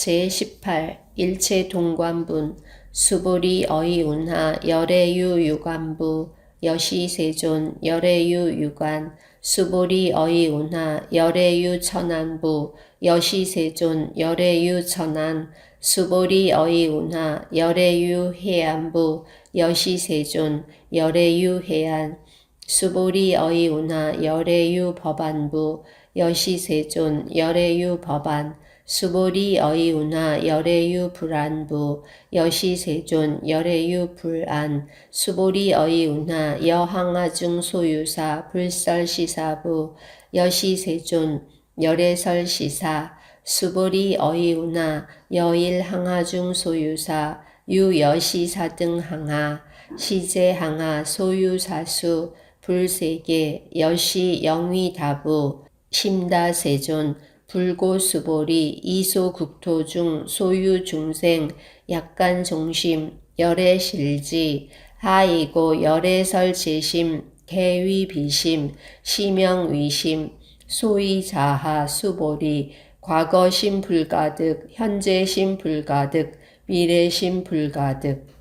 제18 일체 동관분 수보리 어이운하 열애유 유관부 여시세존 열애유 유관 수보리 어이운하 열애유 천안부 여시세존 열애유 천안 수보리 어이운하 열애유 해안부 여시세존 열애유 해안 수보리 어이운하 열애유 법안부 여시세존 열애유 법안 수보리 어이운하 열애유 불안부 여시세존 열애유 불안 수보리 어이운하 여항아중 소유사 불설시사부 여시세존 열애설시사 수보리 어이운하 여일항아중 소유사 유여시사 등 항아 시제항아 소유사수 불세계 여시 영위다부 심다세존 불고수보리 이소국토중 소유중생 약간종심 열애실지 하이고 열애설제심 개위비심 시명위심 소이자하 수보리 과거심 불가득 현재심 불가득 미래심 불가득